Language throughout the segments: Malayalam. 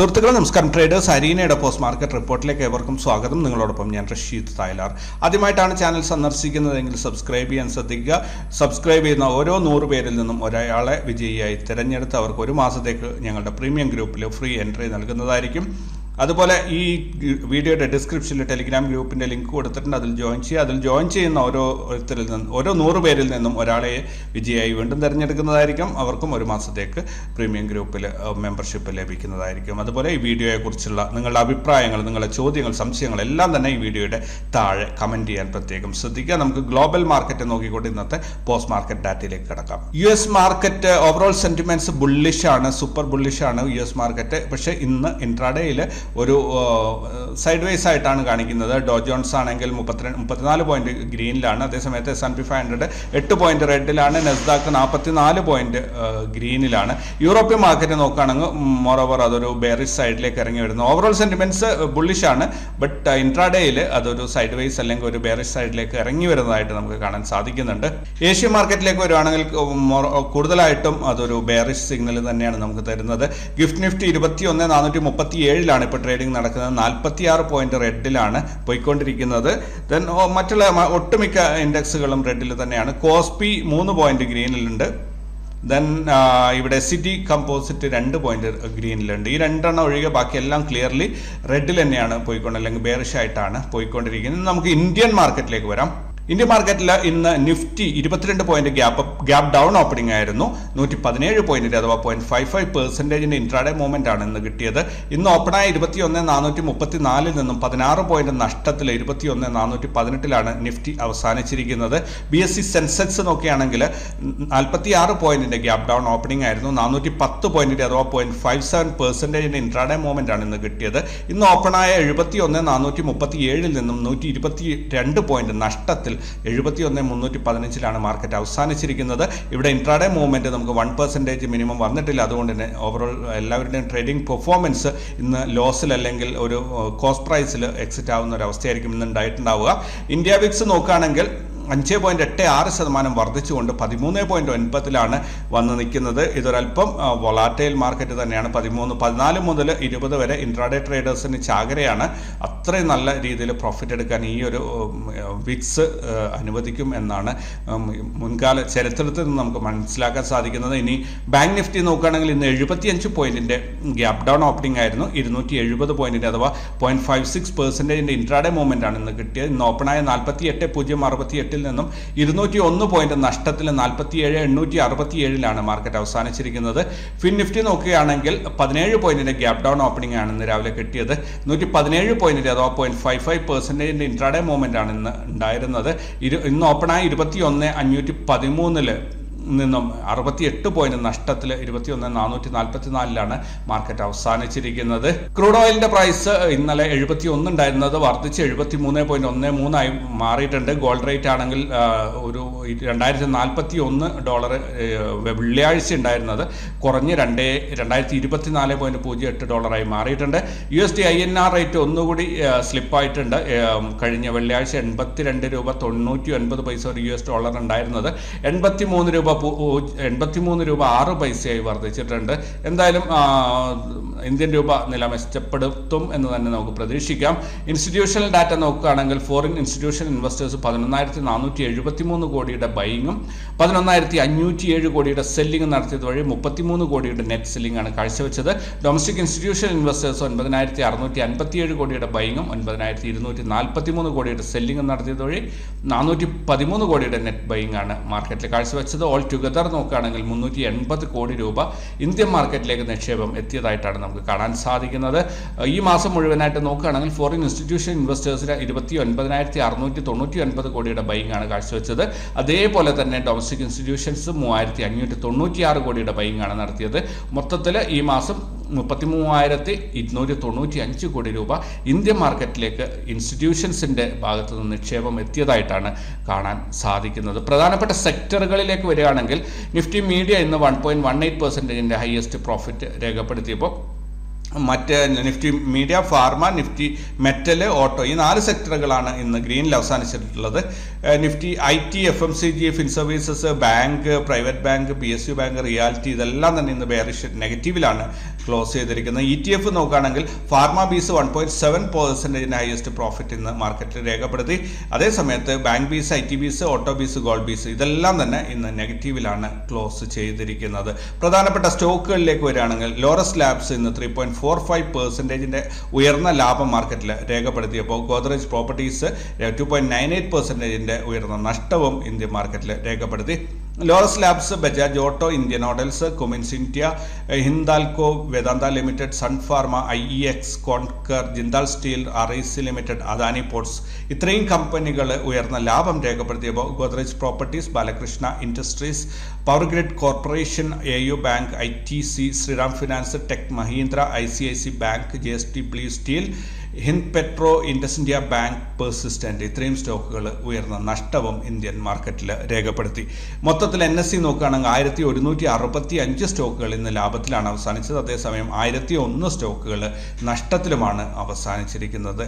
സുഹൃത്തുക്കളെ നമസ്കാരം. ട്രേഡേഴ്സ് അരീനയുടെ പോസ്റ്റ് മാർക്കറ്റ് റിപ്പോർട്ടിലേക്ക് ഏവർക്കും സ്വാഗതം. നിങ്ങളോടൊപ്പം ഞാൻ റഷീദ് തായ്ലാർ. ആദ്യമായിട്ടാണ് ചാനൽ സന്ദർശിക്കുന്നതെങ്കിൽ സബ്സ്ക്രൈബ് ചെയ്യാൻ ശ്രദ്ധിക്കുക. സബ്സ്ക്രൈബ് ചെയ്യുന്ന ഓരോ നൂറ് പേരിൽ നിന്നും ഒരാളെ വിജയിയായി തിരഞ്ഞെടുത്ത് അവർക്ക് ഒരു മാസത്തേക്ക് ഞങ്ങളുടെ പ്രീമിയം ഗ്രൂപ്പിൽ ഫ്രീ എൻട്രി നൽകുന്നതായിരിക്കും. അതുപോലെ ഈ വീഡിയോയുടെ ഡിസ്ക്രിപ്ഷനിൽ ടെലിഗ്രാം ഗ്രൂപ്പിന്റെ ലിങ്ക് കൊടുത്തിട്ടുണ്ട്. അതിൽ ജോയിൻ ചെയ്യുക. അതിൽ ജോയിൻ ചെയ്യുന്ന ഓരോരുത്തരിൽ നിന്നും ഓരോ നൂറ് പേരിൽ നിന്നും ഒരാളെ വിജയായി വീണ്ടും തിരഞ്ഞെടുക്കുന്നതായിരിക്കും. അവർക്കും ഒരു മാസത്തേക്ക് പ്രീമിയം ഗ്രൂപ്പിൽ മെമ്പർഷിപ്പ് ലഭിക്കുന്നതായിരിക്കും. അതുപോലെ ഈ വീഡിയോയെക്കുറിച്ചുള്ള നിങ്ങളുടെ അഭിപ്രായങ്ങൾ നിങ്ങളുടെ ചോദ്യങ്ങൾ സംശയങ്ങൾ എല്ലാം തന്നെ ഈ വീഡിയോയുടെ താഴെ കമന്റ് ചെയ്യാൻ പ്രത്യേകം ശ്രദ്ധിക്കുക. നമുക്ക് ഗ്ലോബൽ മാർക്കറ്റ് നോക്കിക്കൊണ്ട് ഇന്നത്തെ പോസ്റ്റ് മാർക്കറ്റ് ഡാറ്റയിലേക്ക് കിടക്കാം. U S market overall sentiments ബുള്ളിഷാണ് super ബുള്ളിഷാണ് യു എസ് മാർക്കറ്റ് പക്ഷേ ഇന്ന് ഇൻട്രാഡേയിൽ ഒരു സൈഡ് വൈസ് ആയിട്ടാണ് കാണിക്കുന്നത്. ഡോ ജോൺസ് ആണെങ്കിൽ മുപ്പത്തിരണ്ട് മുപ്പത്തിനാല് പോയിന്റ് ഗ്രീനിലാണ്. അതേസമയത്ത് S and P five hundred എട്ട് പോയിന്റ് റെഡിലാണ്. നെസ്ദാക്ക് നാൽപ്പത്തിനാല് പോയിന്റ് ഗ്രീനിലാണ്. യൂറോപ്യൻ മാർക്കറ്റ് നോക്കുകയാണെങ്കിൽ മോറോവർ അതൊരു ബെയറിഷ് സൈഡിലേക്ക് ഇറങ്ങി വരുന്നു. ഓവറോൾ സെന്റിമെന്റ്സ് ബുള്ളിഷ് ആണ്. ബട്ട് ഇൻട്രാഡേയിൽ അതൊരു സൈഡ് വൈസ് അല്ലെങ്കിൽ ഒരു ബെയറിഷ് സൈഡിലേക്ക് ഇറങ്ങി വരുന്നതായിട്ട് നമുക്ക് കാണാൻ സാധിക്കുന്നുണ്ട്. ഏഷ്യൻ മാർക്കറ്റിലേക്ക് വരുവാണെങ്കിൽ കൂടുതലായിട്ടും അതൊരു ബെയറിഷ് സിഗ്നൽ തന്നെയാണ് നമുക്ക് തരുന്നത്. ഗിഫ്റ്റ് നിഫ്റ്റി ഇരുപത്തി ഒന്ന് നാനൂറ്റി മുപ്പത്തി ഏഴിലാണ് ഇപ്പോൾ ട്രേഡിംഗ് നടക്കുന്നത്. നാൽപ്പത്തി ആറ് പോയിന്റ് റെഡിലാണ് പോയിക്കൊണ്ടിരിക്കുന്നത്. ദെൻ മറ്റുള്ള ഒട്ടുമിക്ക ഇൻഡെക്സുകളും റെഡിൽ തന്നെയാണ്. കോസ്പി മൂന്ന് പോയിന്റ് ഗ്രീനിലുണ്ട്. ദെൻ ഇവിടെ സിറ്റി കമ്പോസിറ്റ് രണ്ട് പോയിന്റ് ഗ്രീനിലുണ്ട്. ഈ രണ്ടെണ്ണം ഒഴികെ ബാക്കിയെല്ലാം ക്ലിയർലി റെഡിൽ തന്നെയാണ് പോയിക്കൊണ്ട് അല്ലെങ്കിൽ ബേറിഷായിട്ടാണ് പോയിക്കൊണ്ടിരിക്കുന്നത്. നമുക്ക് ഇന്ത്യൻ മാർക്കറ്റിലേക്ക് വരാം. ഇന്ത്യൻ മാർക്കറ്റിൽ ഇന്ന് നിഫ്റ്റി ഇരുപത്തിരണ്ട് point gap gap down opening ആയിരുന്നു. നൂറ്റി പതിനേഴ് പോയിന്റിന്റെ അഥവാ പോയിന്റ് ഫൈവ് ഫൈവ് പെർസെന്റേജിന്റെ ഇൻട്രാഡേ മൂവ്മെന്റ് ആണ് ഇന്ന് കിട്ടിയത്. ഇന്ന് ഓപ്പണായ ഇരുപത്തി ഒന്ന് നാനൂറ്റി മുപ്പത്തി നാലിൽ നിന്നും പതിനാറ് പോയിന്റ് നഷ്ടത്തിൽ ഇരുപത്തി ഒന്ന് നാനൂറ്റി പതിനെട്ടിലാണ് നിഫ്റ്റി അവസാനിച്ചിരിക്കുന്നത്. ബി എസ് സി സെൻസെക്സ് നോക്കുകയാണെങ്കിൽ നാൽപ്പത്തി ആറ് പോയിന്റിന്റെ ഗ്യാപ്പ് ഡൗൺ ഓപ്പണിംഗ് ആയിരുന്നു. നാനൂറ്റി പത്ത് പോയിന്റിന്റെ അഥവാ പോയിന്റ് ഫൈവ് സെവൻ പെർസെന്റേജിന്റെ ഇൻട്രാഡേ മൂവ്മെന്റ് ആണ് ഇന്ന് കിട്ടിയത്. ഇന്ന് ഓപ്പണായ എഴുപത്തി ഒന്ന് നാനൂറ്റി മുപ്പത്തി ഏഴിൽ നിന്നും നൂറ്റി ഇരുപത്തി രണ്ട് പോയിന്റ് നഷ്ടത്തിൽ എഴുപത്തി ഒന്ന് മുന്നൂറ്റി പതിനഞ്ചിലാണ് മാർക്കറ്റ് അവസാനിച്ചിരിക്കുന്നത്. ഇവിടെ ഇൻട്രാഡേ മൂവ്മെന്റ് നമുക്ക് വൺ പെർസെന്റേജ് മിനിമം വന്നിട്ടില്ല. അതുകൊണ്ട് തന്നെ ഓവറോൾ എല്ലാവരുടെയും ട്രേഡിംഗ് പെർഫോമൻസ് ഇന്ന് ലോസിൽ അല്ലെങ്കിൽ ഒരു കോസ്റ്റ് പ്രൈസിൽ എക്സിറ്റ് ആവുന്ന ഒരു അവസ്ഥയായിരിക്കും ഇന്ന് ഉണ്ടായിട്ടുണ്ടാവുക. ഇന്ത്യ വിക്സ് നോക്കുകയാണെങ്കിൽ അഞ്ച് പോയിന്റ് എട്ട് ആറ് ശതമാനം വർദ്ധിച്ചുകൊണ്ട് പതിമൂന്ന് പോയിന്റ് ഒൻപതിലാണ് വന്ന് നിൽക്കുന്നത്. ഇതൊരല്പം വൊളാറ്റൈൽ മാർക്കറ്റ് തന്നെയാണ്. പതിമൂന്ന് പതിനാല് മുതൽ ഇരുപത് വരെ ഇൻട്രാഡേ ട്രേഡേഴ്സിന് ചാകരയാണ്. അത്രയും നല്ല രീതിയിൽ പ്രോഫിറ്റ് എടുക്കാൻ ഈ ഒരു വിക്സ് അനുവദിക്കും എന്നാണ് മുൻകാല ചരിത്രത്തിൽ നിന്ന് നമുക്ക് മനസ്സിലാക്കാൻ സാധിക്കുന്നത്. ഇനി ബാങ്ക് നിഫ്റ്റി നോക്കുകയാണെങ്കിൽ ഇന്ന് എഴുപത്തിയഞ്ച് പോയിന്റിന്റെ ഗ്യാപ് ഡൗൺ ഓപ്പണിംഗ് ആയിരുന്നു. ഇരുന്നൂറ്റി എഴുപത് പോയിന്റിന്റെ അഥവാ പോയിന്റ് ഫൈവ് സിക്സ് പെർസെന്റേജിന്റെ ഇൻട്രാഡേ മൂവ്മെന്റ് ആണ് ഇന്ന് കിട്ടിയത്. ഇന്ന് ഓപ്പണായ നാൽപ്പത്തി എട്ട് പൂജ്യം അറുപത്തി എട്ടിൽ നിന്നും ഇരുന്നൂറ്റി ഒന്ന് പോയിന്റ് നഷ്ടത്തിൽ നാൽപ്പത്തി ഏഴ് എണ്ണൂറ്റി അറുപത്തി ഏഴിലാണ് മാർക്കറ്റ് അവസാനിച്ചിരിക്കുന്നത്. ഫിൻ നിഫ്റ്റി നോക്കുകയാണെങ്കിൽ പതിനേഴ് പോയിന്റിന്റെ ഗ്യാപ് ഡൗൺ ഓപ്പണിംഗ് ആണ് ഇന്ന് രാവിലെ കിട്ടിയത്. നൂറ്റി പതിനേഴ് പോയിന്റിന്റെ അഥവാ പോയിന്റ് ഫൈവ് ഫൈവ് പെർസെന്റേജിന്റെ ഇൻട്രാഡേ മൂവ്മെന്റ് ആണ് ഇന്ന് ഉണ്ടായിരുന്നത്. ഇന്ന് ഓപ്പണായി ഇരുപത്തി ഒന്ന് അഞ്ഞൂറ്റി പതിമൂന്നിൽ നിന്നും അറുപത്തിയെട്ട് പോയിന്റ് നഷ്ടത്തിൽ ഇരുപത്തിയൊന്ന് നാനൂറ്റി നാൽപ്പത്തി നാലിലാണ് മാർക്കറ്റ് അവസാനിച്ചിരിക്കുന്നത് ക്രൂഡ് ഓയിലിന്റെ പ്രൈസ് ഇന്നലെ എഴുപത്തി ഒന്ന് ഉണ്ടായിരുന്നത് വർദ്ധിച്ച് എഴുപത്തി മൂന്ന് പോയിന്റ് ഒന്ന് മൂന്നായി മാറിയിട്ടുണ്ട്. ഗോൾഡ് റേറ്റ് ആണെങ്കിൽ ഒരു രണ്ടായിരത്തി നാൽപ്പത്തി ഒന്ന് ഡോളർ വെള്ളിയാഴ്ച ഉണ്ടായിരുന്നത് കുറഞ്ഞ് രണ്ടേ രണ്ടായിരത്തി ഇരുപത്തിനാല് പോയിന്റ് പൂജ്യം എട്ട് ഡോളറായി മാറിയിട്ടുണ്ട് U S D I N R rate ഒന്നുകൂടി സ്ലിപ്പായിട്ടുണ്ട് കഴിഞ്ഞ വെള്ളിയാഴ്ച എൺപത്തിരണ്ട് രൂപ തൊണ്ണൂറ്റി ഒൻപത് പൈസ ഒരു യു എസ് ഡോളർ ഉണ്ടായിരുന്നത് എൺപത്തി മൂന്ന് രൂപ എൺപത്തി മൂന്ന് രൂപ ആറ് പൈസയായി വർദ്ധിച്ചിട്ടുണ്ട്. എന്തായാലും ഇന്ത്യൻ രൂപ നില മെച്ചപ്പെടുത്തും എന്ന് തന്നെ നമുക്ക് പ്രതീക്ഷിക്കാം. ഇൻസ്റ്റിറ്റ്യൂഷണൽ ഡാറ്റ നോക്കുകയാണെങ്കിൽ ഫോറിൻ ഇൻസ്റ്റിറ്റ്യൂഷൻ ഇൻവെസ്റ്റേഴ്സ് പതിനൊന്നായിരത്തി നാനൂറ്റി എഴുപത്തി മൂന്ന് കോടിയുടെ ബൈങ്ങും പതിനൊന്നായിരത്തി അഞ്ഞൂറ്റി ഏഴ് കോടിയുടെ സെല്ലിംഗ് നടത്തിയത് വഴി മുപ്പത്തിമൂന്ന് കോടിയുടെ നെറ്റ് സെല്ലിംഗ് ആണ് കാഴ്ചവെച്ചത്. ഡൊമസ്റ്റിക് ഇൻസ്റ്റിറ്റ്യൂഷൻ ഇൻവെസ്റ്റേഴ്സ് ഒൻപതിനായിരത്തി അറുന്നൂറ്റി അൻപത്തിയേഴ് കോടിയുടെ ബൈങ്ങും ഒൻപതിനായിരത്തി ഇരുന്നൂറ്റി നാൽപ്പത്തി മൂന്ന് കോടിയുടെ സെല്ലിംഗ് നടത്തിയത് വഴി നാനൂറ്റി പതിമൂന്ന് കോടിയുടെ നെറ്റ് ബൈങ് ആണ് മാർക്കറ്റിൽ കാഴ്ചവെച്ചത്. ഓൾ ടുഗദർ നോക്കുകയാണെങ്കിൽ മുന്നൂറ്റി എൺപത് കോടി രൂപ ഇന്ത്യൻ മാർക്കറ്റിലേക്ക് നിക്ഷേപം എത്തിയതായിട്ടാണ് നമുക്ക് കാണാൻ സാധിക്കുന്നത്. ഈ മാസം മുഴുവനായിട്ട് നോക്കുകയാണെങ്കിൽ ഫോറിൻ ഇൻസ്റ്റിറ്റ്യൂഷൻ ഇൻവെസ്റ്റേഴ്സിന് ഇരുപത്തി ഒൻപതിനായിരത്തി അറുന്നൂറ്റി തൊണ്ണൂറ്റി ഒൻപത് കോടിയുടെ ബൈങ് ആണ് കാഴ്ചവെച്ചത്. അതേപോലെ തന്നെ ഡൊമസ്റ്റിക് ഇൻസ്റ്റിറ്റ്യൂഷൻസ് മൂവായിരത്തി അഞ്ഞൂറ്റി തൊണ്ണൂറ്റിയാറ് കോടിയുടെ ബൈങ് ആണ് നടത്തിയത്. മൊത്തത്തിൽ ഈ മാസം മുപ്പത്തി മൂവായിരത്തി ഇരുന്നൂറ്റി തൊണ്ണൂറ്റി അഞ്ച് കോടി രൂപ ഇന്ത്യൻ മാർക്കറ്റിലേക്ക് ഇൻസ്റ്റിറ്റ്യൂഷൻസിന്റെ ഭാഗത്തു നിന്ന് നിക്ഷേപം എത്തിയതായിട്ടാണ് കാണാൻ സാധിക്കുന്നത്. പ്രധാനപ്പെട്ട സെക്ടറുകളിലേക്ക് വരികയാണെങ്കിൽ നിഫ്റ്റി മീഡിയ ഇന്ന് വൺ പോയിന്റ് വൺ എയ്റ്റ് പെർസെന്റേജിന്റെ ഹയസ്റ്റ് പ്രോഫിറ്റ് രേഖപ്പെടുത്തിയപ്പോൾ മറ്റ് Nifty media pharma Nifty metal auto ഈ നാല് സെക്ടറുകളാണ് ഇന്ന് ഗ്രീനിൽ അവസാനിച്ചിട്ടുള്ളത്. Nifty I T F M C G fin services bank private bank P S U bank realty ഇതെല്ലാം തന്നെ ഇന്ന് ബെയറിഷ് നെഗറ്റീവിലാണ് ക്ലോസ് ചെയ്തിരിക്കുന്നത്. ഇ ടി എഫ് നോക്കുകയാണെങ്കിൽ pharma bees one point seven പെർസെന്റേജിന്റെ highest profit ഇന്ന് മാർക്കറ്റിൽ രേഖപ്പെടുത്തി. അതേസമയത്ത് bank bees I T bees auto bees gold bees ഇതെല്ലാം തന്നെ ഇന്ന് നെഗറ്റീവിലാണ് ക്ലോസ് ചെയ്തിരിക്കുന്നത്. പ്രധാനപ്പെട്ട സ്റ്റോക്കുകളിലേക്ക് വരികയാണെങ്കിൽ ലോറസ് ലാബ്സ് ഇന്ന് ത്രീ പോയിന്റ് ഫോർ ഫൈവ് പെർസെന്റേജിന്റെ ഉയർന്ന ലാഭം മാർക്കറ്റിൽ രേഖപ്പെടുത്തിയപ്പോൾ Godrej properties two point nine eight പെർസെന്റേജിന്റെ ഉയർന്ന നഷ്ടവും ഇന്ത്യൻ മാർക്കറ്റിൽ രേഖപ്പെടുത്തി. Laurus labs Bajaj auto Indian hotels Cummins India Hindalco Vedanta limited sun pharma I E X Concor Jindal steel arise limited Adani ports ഇത്രയും കമ്പനികൾ ഉയർന്ന ലാഭം രേഖപ്പെടുത്തിയപ്പോൾ Godrej properties Balakrishna industries power grid corporation A U bank I T C Shriram finance tech Mahindra I C I C bank J S T blue steel Hind petro Indus India bank Persistent ഇത്രയും സ്റ്റോക്കുകൾ ഉയർന്ന നഷ്ടവും ഇന്ത്യൻ മാർക്കറ്റിൽ രേഖപ്പെടുത്തി. മൊത്തത്തിൽ എൻ എസ് സി നോക്കുകയാണെങ്കിൽ ആയിരത്തി ഒരുന്നൂറ്റി അറുപത്തി അഞ്ച് സ്റ്റോക്കുകൾ ഇന്ന് ലാഭത്തിലാണ് അവസാനിച്ചത്. അതേസമയം ആയിരത്തി ഒന്ന് സ്റ്റോക്കുകൾ നഷ്ടത്തിലുമാണ് അവസാനിച്ചിരിക്കുന്നത്.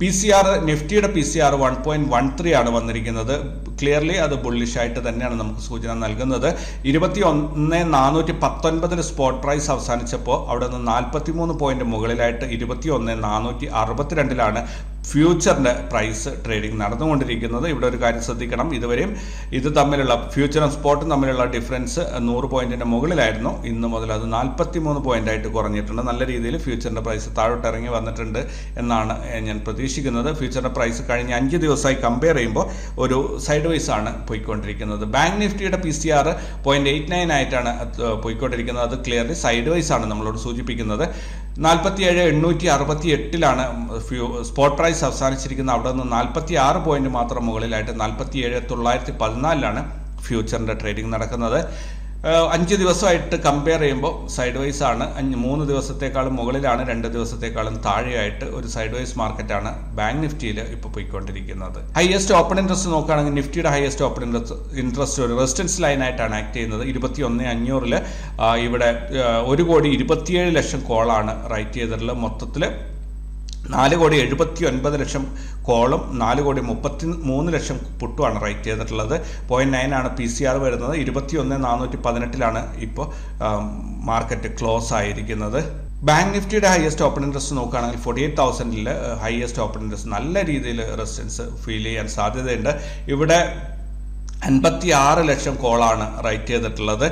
പി സി ആർ നിഫ്റ്റിയുടെ P C R one point one three ആണ് വന്നിരിക്കുന്നത്. ക്ലിയർലി അത് ബുള്ളിഷ് ആയിട്ട് തന്നെയാണ് നമുക്ക് സൂചന നൽകുന്നത്. ഇരുപത്തി ഒന്ന് നാനൂറ്റി പത്തൊൻപതിൽ സ്പോട്ട് പ്രൈസ് അവസാനിച്ചപ്പോൾ അവിടെ നിന്ന് നാൽപ്പത്തി മൂന്ന് പോയിന്റ് മുകളിലായിട്ട് ഇരുപത്തി ഒന്ന് നാനൂറ്റി അറുപത്തിരണ്ടിലാണ് ഫ്യൂച്ചറിന്റെ പ്രൈസ് ട്രേഡിംഗ് നടന്നുകൊണ്ടിരിക്കുന്നത്. ഇവിടെ ഒരു കാര്യം ശ്രദ്ധിക്കണം. ഇതുവരെയും ഇത് തമ്മിലുള്ള ഫ്യൂച്ചറും സ്പോട്ടും തമ്മിലുള്ള ഡിഫറൻസ് നൂറ് പോയിന്റിന്റെ മുകളിലായിരുന്നു. ഇന്ന് മുതൽ അത് നാൽപ്പത്തി മൂന്ന് പോയിന്റ് ആയിട്ട് കുറഞ്ഞിട്ടുണ്ട്. നല്ല രീതിയിൽ ഫ്യൂച്ചറിന്റെ പ്രൈസ് താഴോട്ട് ഇറങ്ങി വന്നിട്ടുണ്ട് എന്നാണ് ഞാൻ പ്രതീക്ഷിക്കുന്നത്. ഫ്യൂച്ചറിന്റെ പ്രൈസ് കഴിഞ്ഞ അഞ്ച് ദിവസമായി കമ്പയർ ചെയ്യുമ്പോൾ ഒരു സൈഡ് വൈസ് ആണ് പോയിക്കൊണ്ടിരിക്കുന്നത്. ബാങ്ക് നിഫ്റ്റിയുടെ P C R point eight nine ആയിട്ടാണ് പോയിക്കൊണ്ടിരിക്കുന്നത്. അത് ക്ലിയർലി സൈഡ് വൈസ് ആണ് നമ്മളോട് സൂചിപ്പിക്കുന്നത്. നാൽപ്പത്തിയേഴ് എണ്ണൂറ്റി അറുപത്തി എട്ടിലാണ് ഫ്യൂ സ്പോട്ട് പ്രൈസ് അവസാനിച്ചിരിക്കുന്നത്. അവിടെ നിന്ന് നാൽപ്പത്തി ആറ് പോയിന്റ് മാത്രം മുകളിലായിട്ട് നാൽപ്പത്തിയേഴ് തൊള്ളായിരത്തി പതിനാലിലാണ് ഫ്യൂച്ചറിന്റെ ട്രേഡിംഗ് നടക്കുന്നത്. അഞ്ച് ദിവസമായിട്ട് കമ്പയർ ചെയ്യുമ്പോൾ സൈഡ് വൈസ് ആണ്. അഞ്ച് മൂന്ന് ദിവസത്തേക്കാളും മുകളിലാണ് രണ്ട് ദിവസത്തേക്കാളും താഴെയായിട്ട് ഒരു സൈഡ് വൈസ് മാർക്കറ്റാണ് ബാങ്ക് നിഫ്റ്റിയിൽ ഇപ്പോൾ പോയിക്കൊണ്ടിരിക്കുന്നത്. ഹയസ്റ്റ് ഓപ്പൺ ഇൻട്രസ്റ്റ് നോക്കുകയാണെങ്കിൽ നിഫ്റ്റിയുടെ ഹയസ്റ്റ് ഓപ്പൺ ഇൻട്രസ്റ്റ് ഒരു റെസിസ്റ്റൻസ് ലൈനായിട്ടാണ് ആക്ട് ചെയ്യുന്നത്. ഇരുപത്തി ഒന്ന് അഞ്ഞൂറിൽ ഇവിടെ ഒരു കോടി ഇരുപത്തിയേഴ് ലക്ഷം കോളാണ് റൈറ്റ് ചെയ്തിട്ടുള്ളത്. മൊത്തത്തിൽ നാല് കോടി എഴുപത്തി ഒൻപത് ലക്ഷം കോളും നാല് കോടി മുപ്പത്തി മൂന്ന് ലക്ഷം പുട്ടുമാണ് റൈറ്റ് ചെയ്തിട്ടുള്ളത്. പോയിന്റ് നയൻ ആണ് പി സി ആർ വരുന്നത്. ഇരുപത്തി ഒന്ന് നാനൂറ്റി പതിനെട്ടിലാണ് ഇപ്പോൾ മാർക്കറ്റ് ക്ലോസ് ആയിരിക്കുന്നത്. ബാങ്ക് നിഫ്റ്റിയുടെ ഹയസ്റ്റ് ഓപ്പൺ ഇൻട്രസ്റ്റ് നോക്കുകയാണെങ്കിൽ ഫോർട്ടി എയ്റ്റ് തൗസൻഡിൽ ഹയസ്റ്റ് ഓപ്പൺ ഇൻട്രസ്റ്റ് നല്ല രീതിയിൽ റെസിസ്റ്റൻസ് ഫീൽ ചെയ്യാൻ സാധ്യതയുണ്ട്. ഇവിടെ അൻപത്തി ആറ് ലക്ഷം കോളാണ് റൈറ്റ് ചെയ്തിട്ടുള്ളത്.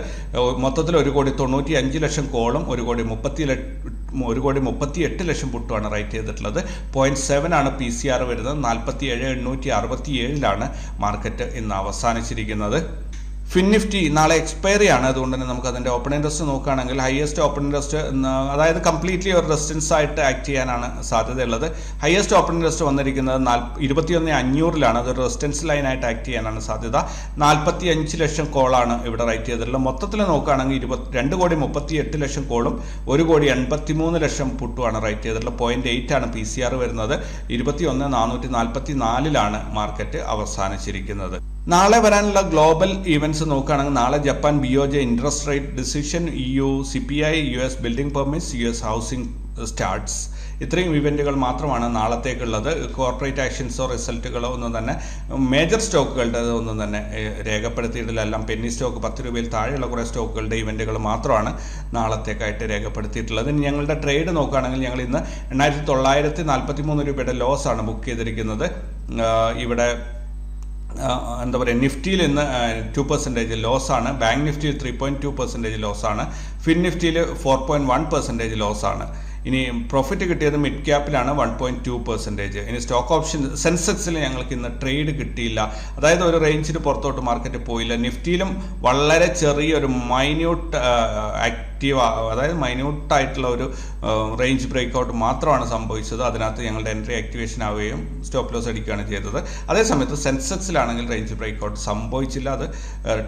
മൊത്തത്തിൽ ഒരു കോടി തൊണ്ണൂറ്റി അഞ്ച് ലക്ഷം കോളും ഒരു കോടി മുപ്പത്തി ഒരു കോടി മുപ്പത്തി എട്ട് ലക്ഷം പുട്ടുമാണ് റൈറ്റ് ചെയ്തിട്ടുള്ളത്. പോയിന്റ് സെവൻ ആണ് പി സി ആർ വരുന്നത്. നാൽപ്പത്തി ഏഴ് എണ്ണൂറ്റി അറുപത്തി ഏഴിലാണ് മാർക്കറ്റ് ഇന്ന് അവസാനിച്ചിരിക്കുന്നത്. ഫിൻ നിഫ്റ്റി നാളെ എക്സ്പയറി ആണ്. അതുകൊണ്ട് തന്നെ നമുക്ക് അതിന്റെ ഓപ്പൺ ഇൻട്രസ്റ്റ് നോക്കുകയാണെങ്കിൽ ഹയസ്റ്റ് ഓപ്പൺ ഇൻട്രസ്റ്റ് അതായത് കംപ്ലീറ്റ്ലി ഒരു റെസിസ്റ്റൻസ് ആയിട്ട് ആക്ട് ചെയ്യാനാണ് സാധ്യതയുള്ളത്. ഹയസ്റ്റ് ഓപ്പൺ ഇൻട്രസ്റ്റ് വന്നിരിക്കുന്നത് നാല് ഇരുപത്തിയൊന്ന് അഞ്ഞൂറിലാണ്. അതൊരു റെസിസ്റ്റൻസ് ലൈനായിട്ട് ആക്ട് ചെയ്യാനാണ് സാധ്യത. നാൽപ്പത്തി അഞ്ച് ലക്ഷം കോളാണ് ഇവിടെ റൈറ്റ് ചെയ്തിട്ടുള്ളത്. മൊത്തത്തിൽ നോക്കുകയാണെങ്കിൽ ഇരുപത്തി രണ്ട് കോടി മുപ്പത്തി എട്ട് ലക്ഷം കോളും ഒരു കോടി എൺപത്തി മൂന്ന് ലക്ഷം പുട്ടുമാണ് റൈറ്റ് ചെയ്തിട്ടുള്ളത്. പോയിന്റ് എയ്റ്റ് ആണ് പി സി ആർ വരുന്നത്. ഇരുപത്തി ഒന്ന് നാനൂറ്റി നാൽപ്പത്തി നാലിലാണ് മാർക്കറ്റ് അവസാനിച്ചിരിക്കുന്നത്. നാളെ വരാനുള്ള ഗ്ലോബൽ ഇവന്റ്സ് നോക്കുകയാണെങ്കിൽ നാളെ Japan B O J interest rate decision E U C P I U S building permits U S housing starts ഇത്രയും ഇവന്റുകൾ മാത്രമാണ് നാളത്തേക്കുള്ളത്. കോർപ്പറേറ്റ് ആക്ഷൻസോ റിസൾട്ടുകളോ ഒന്നും തന്നെ മേജർ സ്റ്റോക്കുകളുടെ ഒന്നും തന്നെ രേഖപ്പെടുത്തിയിട്ടില്ല. എല്ലാം പെന്നി സ്റ്റോക്ക് പത്ത് രൂപയിൽ താഴെയുള്ള കുറേ സ്റ്റോക്കുകളുടെ ഇവന്റുകൾ മാത്രമാണ് നാളത്തേക്കായിട്ട് രേഖപ്പെടുത്തിയിട്ടുള്ളത്. ഇനി ഞങ്ങളുടെ ട്രേഡ് നോക്കുകയാണെങ്കിൽ ഞങ്ങൾ ഇന്ന് എണ്ണായിരത്തി തൊള്ളായിരത്തി നാൽപ്പത്തി മൂന്ന് രൂപയുടെ ലോസ് ആണ് ബുക്ക് ചെയ്തിരിക്കുന്നത്. ഇവിടെ എന്താ പറയുക നിഫ്റ്റിയിൽ ഇന്ന് ടു പെർസെന്റേജ് ലോസാണ് ബാങ്ക് നിഫ്റ്റിയിൽ ത്രീ പോയിന്റ് ടു പെർസെന്റേജ് ലോസാണ് ഫിൻ നിഫ്റ്റിയിൽ ഫോർ പോയിന്റ് വൺ പെർസെന്റേജ് ലോസാണ് ഇനി പ്രോഫിറ്റ് കിട്ടിയത് മിഡ് ക്യാപ്പിലാണ് വൺ പോയിന്റ് ടു പെർസെന്റേജ് ഇനി സ്റ്റോക്ക് ഓപ്ഷൻ സെൻസെക്സിൽ ഞങ്ങൾക്ക് ഇന്ന് ട്രേഡ് കിട്ടിയില്ല. അതായത് ഒരു റേഞ്ചിന് പുറത്തോട്ട് മാർക്കറ്റ് പോയില്ല. നിഫ്റ്റിയിലും വളരെ ചെറിയൊരു മൈന്യൂട്ട് ആക്റ്റീവ് അതായത് മൈന്യൂട്ടായിട്ടുള്ള ഒരു റേഞ്ച് ബ്രേക്ക് ഔട്ട് മാത്രമാണ് സംഭവിച്ചത്. അതിനകത്ത് ഞങ്ങളുടെ എൻട്രി ആക്ടിവേഷൻ ആവുകയും സ്റ്റോപ്പ് ലോസ് അടിക്കുകയാണ് ചെയ്തത്. അതേസമയത്ത് സെൻസെക്സിലാണെങ്കിൽ റേഞ്ച് ബ്രേക്ക്ഔട്ട് സംഭവിച്ചില്ല. അത്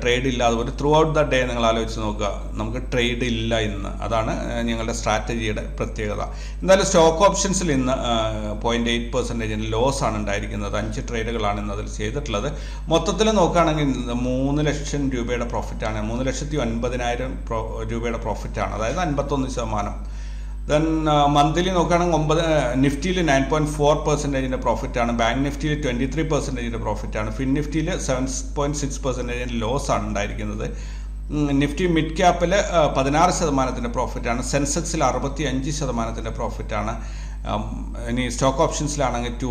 ട്രേഡ് ഇല്ല. അതുപോലെ ത്രൂ ഔട്ട് ദ ഡേ നിങ്ങൾ ആലോചിച്ച് നോക്കുക. നമുക്ക് ട്രേഡ് ഇല്ല ഇന്ന്. അതാണ് ഞങ്ങളുടെ സ്ട്രാറ്റജിയുടെ പ്രത്യേകത. എന്തായാലും സ്റ്റോക്ക് ഓപ്ഷൻസിൽ ഇന്ന് പോയിന്റ് എയ്റ്റ് പെർസെന്റേജിന് ലോസ് ആണ് ഉണ്ടായിരിക്കുന്നത്. അഞ്ച് ട്രേഡുകളാണ് ഇന്ന് അതിൽ ചെയ്തിട്ടുള്ളത്. മൊത്തത്തിൽ നോക്കുകയാണെങ്കിൽ മൂന്ന് ലക്ഷം രൂപയുടെ പ്രോഫിറ്റാണ് മൂന്ന് ലക്ഷത്തി ഒൻപതിനായിരം രൂപയുടെ പ്രോഫിറ്റാണ് അതായത് അൻപത്തൊന്ന് ശതമാനം. ദെൻ മന്ത്ലി നോക്കുകയാണെങ്കിൽ ഒമ്പത് നിഫ്റ്റിയിൽ നയൻ പോയിന്റ് ഫോർ പെർസെന്റേജിന്റെ പ്രോഫിറ്റാണ് ബാങ്ക് നിഫ്റ്റിയിൽ ട്വന്റി ത്രീ പെർസെന്റേജിന്റെ പ്രോഫിറ്റാണ് ഫിൻ നിഫ്റ്റിയിൽ സെവൻ പോയിന്റ് സിക്സ് പെർസെന്റേജിന്റെ ലോസ് ആണ് ഉണ്ടായിരിക്കുന്നത്. നിഫ്റ്റി മിഡ് ക്യാപ്പിൽ പതിനാറ് ശതമാനത്തിന്റെ പ്രോഫിറ്റാണ് സെൻസെക്സിൽ അറുപത്തി അഞ്ച് ശതമാനത്തിന്റെ പ്രോഫിറ്റാണ് ഇനി സ്റ്റോക്ക് ഓപ്ഷൻസിലാണെങ്കിൽ ടു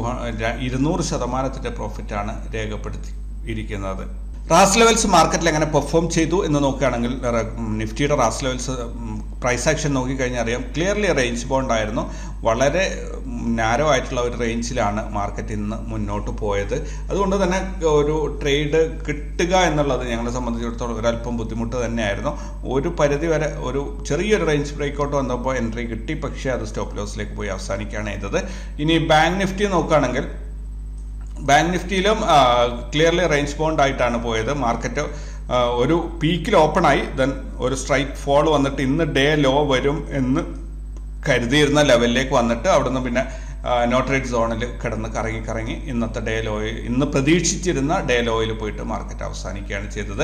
ഇരുന്നൂറ് ശതമാനത്തിന്റെ പ്രോഫിറ്റാണ് രേഖപ്പെടുത്തി ഇരിക്കുന്നത്. റാസ് ലെവൽസ് മാർക്കറ്റിൽ എങ്ങനെ പെർഫോം ചെയ്തു എന്ന് നോക്കുകയാണെങ്കിൽ നിഫ്റ്റിയുടെ റാസ് ലെവൽസ് പ്രൈസ് ആക്ഷൻ നോക്കിക്കഴിഞ്ഞാൽ അറിയാം ക്ലിയർലി റേഞ്ച് ബോണ്ട് ആയിരുന്നു. വളരെ നാരോ ആയിട്ടുള്ള ഒരു റേഞ്ചിലാണ് മാർക്കറ്റ് ഇന്ന് മുന്നോട്ട് പോയത്. അതുകൊണ്ട് തന്നെ ഒരു ട്രേഡ് കിട്ടുക എന്നുള്ളത് ഞങ്ങളെ സംബന്ധിച്ചിടത്തോളം ഒരല്പം ബുദ്ധിമുട്ട് തന്നെയായിരുന്നു. ഒരു പരിധി വരെ ഒരു ചെറിയൊരു റേഞ്ച് ബ്രേക്കൗട്ട് വന്നപ്പോൾ എൻട്രി കിട്ടി. പക്ഷേ അത് സ്റ്റോപ്പ് ലോസിലേക്ക് പോയി അവസാനിക്കുകയാണ് ചെയ്തത്. ഇനി ബാങ്ക് നിഫ്റ്റി നോക്കുകയാണെങ്കിൽ ബാങ്ക് നിഫ്റ്റിയിലും ക്ലിയർലി റേഞ്ച് ബോണ്ട് ആയിട്ടാണ് പോയത്. മാർക്കറ്റ് ഒരു പീക്കിൽ ഓപ്പൺ ആയി. ദെൻ ഒരു സ്ട്രൈക്ക് ഫോൾ വന്നിട്ട് ഇന്ന് ഡേ ലോ വരും എന്ന് കരുതിയിരുന്ന ലെവലിലേക്ക് വന്നിട്ട് അവിടുന്ന് പിന്നെ നോട്രേറ്റ് സോണിൽ കിടന്ന് കറങ്ങി കറങ്ങി ഇന്നത്തെ ഡേ ലോയിൽ ഇന്ന് പ്രതീക്ഷിച്ചിരുന്ന ഡേ ലോയിൽ പോയിട്ട് മാർക്കറ്റ് അവസാനിക്കുകയാണ് ചെയ്തത്.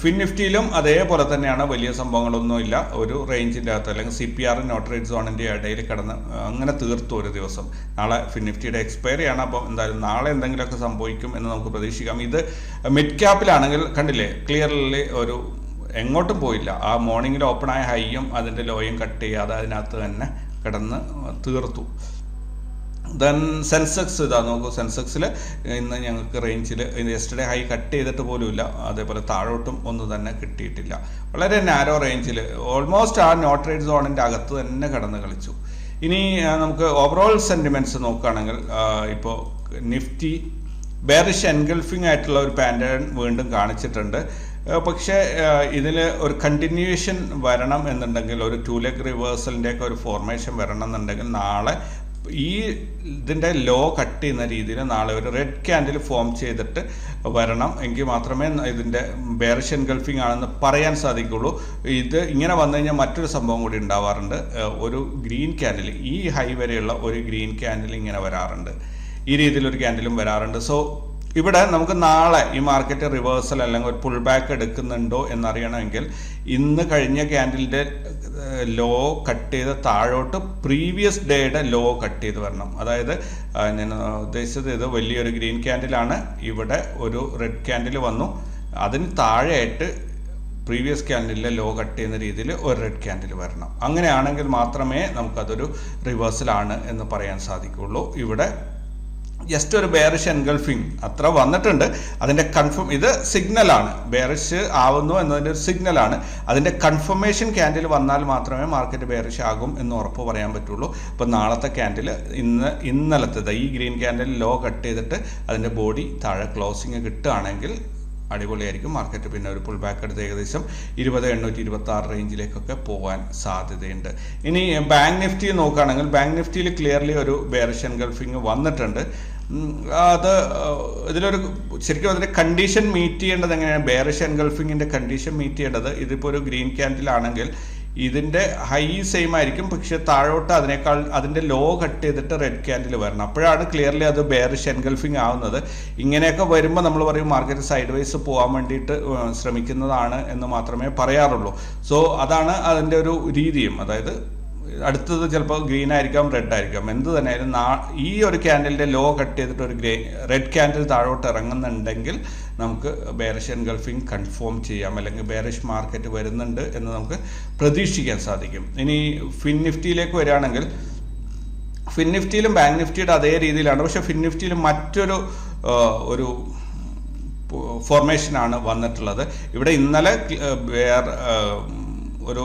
ഫിൻ നിഫ്റ്റിയിലും അതേപോലെ തന്നെയാണ് വലിയ സംഭവങ്ങളൊന്നുമില്ല ഒരു റേഞ്ചിന്റെ അകത്ത് അല്ലെങ്കിൽ സി പി ആർ നോട്രേറ്റ് സോണിന്റെ ഇടയിൽ കിടന്ന് അങ്ങനെ തീർത്തു ഒരു ദിവസം. നാളെ ഫിൻ നിഫ്റ്റിയുടെ എക്സ്പയറി ആണ് അപ്പോൾ എന്തായാലും നാളെ എന്തെങ്കിലുമൊക്കെ സംഭവിക്കും എന്ന് നമുക്ക് പ്രതീക്ഷിക്കാം. ഇത് മിഡ് ക്യാപ്പിലാണെങ്കിൽ കണ്ടില്ലേ ക്ലിയർലി ഒരു എങ്ങോട്ടും പോയില്ല. ആ മോർണിംഗിൽ ഓപ്പൺ ആയ ഹൈയും അതിന്റെ ലോയും കട്ട് ചെയ്യാതെ അതിനകത്ത് തന്നെ കിടന്ന് തീർത്തു. ദെൻ സെൻസെക്സ് ഇതാ നോക്കൂ. സെൻസെക്സിൽ ഇന്ന് ഞങ്ങൾക്ക് റേഞ്ചിൽ യെസ്റ്റർഡേ ഹൈ കട്ട് ചെയ്തിട്ട് പോലുമില്ല. അതേപോലെ താഴോട്ടും ഒന്നും തന്നെ കിട്ടിയിട്ടില്ല. വളരെ നാരോ റേഞ്ചിൽ ഓൾമോസ്റ്റ് ആ നോട്ട് റേറ്റ് സോണിന്റെ അകത്ത് തന്നെ കടന്ന് കളിച്ചു. ഇനി നമുക്ക് ഓവറോൾ സെന്റിമെന്റ്സ് നോക്കുകയാണെങ്കിൽ ഇപ്പോൾ നിഫ്റ്റി ബെയറിഷ് എൻഗൾഫിംഗ് ആയിട്ടുള്ള ഒരു പാറ്റേൺ വീണ്ടും കാണിച്ചിട്ടുണ്ട്. പക്ഷേ ഇതിൽ ഒരു കണ്ടിന്യൂവേഷൻ വരണം എന്നുണ്ടെങ്കിൽ ഒരു ടു ലെഗ് റിവേഴ്സലിന്റെയൊക്കെ ഒരു ഫോർമേഷൻ വരണം എന്നുണ്ടെങ്കിൽ നാളെ ഈ ഇതിന്റെ ലോ കട്ട് ചെയ്യുന്ന രീതിയിൽ നാളെ ഒരു റെഡ് ക്യാൻഡിൽ ഫോം ചെയ്തിട്ട് വരണം. എങ്കിൽ മാത്രമേ ഇതിന്റെ ബെയറിഷ് എൻഗൾഫിംഗ് ആണെന്ന് പറയാൻ സാധിക്കുള്ളൂ ഇത് ഇങ്ങനെ വന്നു കഴിഞ്ഞാൽ മറ്റൊരു സംഭവം കൂടി ഉണ്ടാവാറുണ്ട്. ഒരു ഗ്രീൻ ക്യാൻഡിൽ ഈ ഹൈ വരെയുള്ള ഒരു ഗ്രീൻ ക്യാൻഡിൽ ഇങ്ങനെ വരാറുണ്ട്. ഈ രീതിയിലൊരു ക്യാൻഡിലും വരാറുണ്ട്. സോ ഇവിടെ നമുക്ക് നാളെ ഈ മാർക്കറ്റ് റിവേഴ്സൽ അല്ലെങ്കിൽ ഒരു പുൾ ബാക്ക് എടുക്കുന്നുണ്ടോ എന്നറിയണമെങ്കിൽ ഇന്ന് കഴിഞ്ഞ ക്യാൻഡിലിന്റെ ലോ കട്ട് ചെയ്ത് താഴോട്ട് പ്രീവിയസ് ഡേയുടെ ലോ കട്ട് ചെയ്ത് വരണം. അതായത് ഞാൻ ഉദ്ദേശിച്ചത് ഇത് വലിയൊരു ഗ്രീൻ ക്യാൻഡിലാണ്. ഇവിടെ ഒരു റെഡ് ക്യാൻഡിൽ വന്നു. അതിന് താഴെയായിട്ട് പ്രീവിയസ് ക്യാൻഡിലെ ലോ കട്ട് ചെയ്യുന്ന രീതിയിൽ ഒരു റെഡ് ക്യാൻഡിൽ വരണം. അങ്ങനെയാണെങ്കിൽ മാത്രമേ നമുക്കതൊരു റിവേഴ്സലാണ് എന്ന് പറയാൻ സാധിക്കുള്ളൂ ഇവിടെ ജസ്റ്റ് ഒരു ബെയറിഷ് എൻഗൾഫിങ് അത്ര വന്നിട്ടുണ്ട്. അതിന്റെ കൺഫേം ഇത് സിഗ്നലാണ് ബെയറിഷ് ആവുന്നു എന്നതിന്റെ ഒരു സിഗ്നലാണ് അതിന്റെ കൺഫർമേഷൻ ക്യാൻഡിൽ വന്നാൽ മാത്രമേ മാർക്കറ്റ് ബെയറിഷ് ആകും എന്ന് ഉറപ്പ് പറയാൻ പറ്റുള്ളൂ. അപ്പോൾ നാളത്തെ ക്യാൻഡിൽ ഇന്ന് ഇന്നലത്തെ ഈ ഗ്രീൻ ക്യാൻഡിൽ ലോ കട്ട് ചെയ്തിട്ട് അതിന്റെ ബോഡി താഴെ ക്ലോസിങ് കിട്ടുകയാണെങ്കിൽ അടിപൊളിയായിരിക്കും. മാർക്കറ്റ് പിന്നെ ഒരു പുൾ ബാക്ക് എടുത്ത് ഏകദേശം ഇരുപത് എണ്ണൂറ്റി ഇരുപത്തി ആറ് റേഞ്ചിലേക്കൊക്കെ പോകാൻ സാധ്യതയുണ്ട്. ഇനി ബാങ്ക് നിഫ്റ്റി നോക്കുകയാണെങ്കിൽ ബാങ്ക് നിഫ്റ്റിയിൽ ക്ലിയർലി ഒരു ബേറിഷൻ ഗൾഫിങ് വന്നിട്ടുണ്ട്. അത് ഇതിലൊരു ശരിക്കും അതിന്റെ കണ്ടീഷൻ മീറ്റ് ചെയ്യേണ്ടത് എങ്ങനെയാണ്? ബെയറിഷ് എൻഗൾഫിങ്ങിന്റെ കണ്ടീഷൻ മീറ്റ് ചെയ്യേണ്ടത്. ഇതിപ്പോ ഒരു ഗ്രീൻ ക്യാൻഡിലാണെങ്കിൽ ഇതിന്റെ ഹൈ സെയിം ആയിരിക്കും പക്ഷെ താഴോട്ട് അതിനേക്കാൾ അതിന്റെ ലോ കട്ട് ചെയ്തിട്ട് റെഡ് ക്യാൻഡിൽ വരണം. അപ്പോഴാണ് ക്ലിയർലി അത് ബെയറിഷ് എൻഗൾഫിംഗ് ആവുന്നത്. ഇങ്ങനെയൊക്കെ വരുമ്പോൾ നമ്മൾ പറയും മാർക്കറ്റ് സൈഡ് വൈസ് പോകാൻ വേണ്ടിയിട്ട് ശ്രമിക്കുന്നതാണ് എന്ന് മാത്രമേ പറയാറുള്ളൂ. സോ അതാണ് അതിന്റെ ഒരു രീതിയും. അതായത് അടുത്തത് ചിലപ്പോൾ ഗ്രീൻ ആയിരിക്കാം റെഡ് ആയിരിക്കാം. എന്ത് തന്നെയായാലും നാ ഈ ഒരു ക്യാൻഡലിന്റെ ലോ കട്ട് ചെയ്തിട്ട് ഒരു ഗ്രേ റെഡ് ക്യാൻഡിൽ താഴോട്ട് ഇറങ്ങുന്നുണ്ടെങ്കിൽ നമുക്ക് ബേറിഷ് ഗൾഫിംഗ് കൺഫേം ചെയ്യാം. അല്ലെങ്കിൽ ബേറിഷ് മാർക്കറ്റ് വരുന്നുണ്ട് എന്ന് നമുക്ക് പ്രതീക്ഷിക്കാൻ സാധിക്കും. ഇനി ഫിൻ നിഫ്റ്റിയിലേക്ക് വരികയാണെങ്കിൽ ഫിൻ നിഫ്റ്റിയിലും ബാങ്ക് നിഫ്റ്റിയുടെ അതേ രീതിയിലാണ്. പക്ഷേ ഫിൻ നിഫ്റ്റിയിലും മറ്റൊരു ഒരു ഫോർമേഷനാണ് വന്നിട്ടുള്ളത്. ഇവിടെ ഇന്നലെ വേർ ഒരു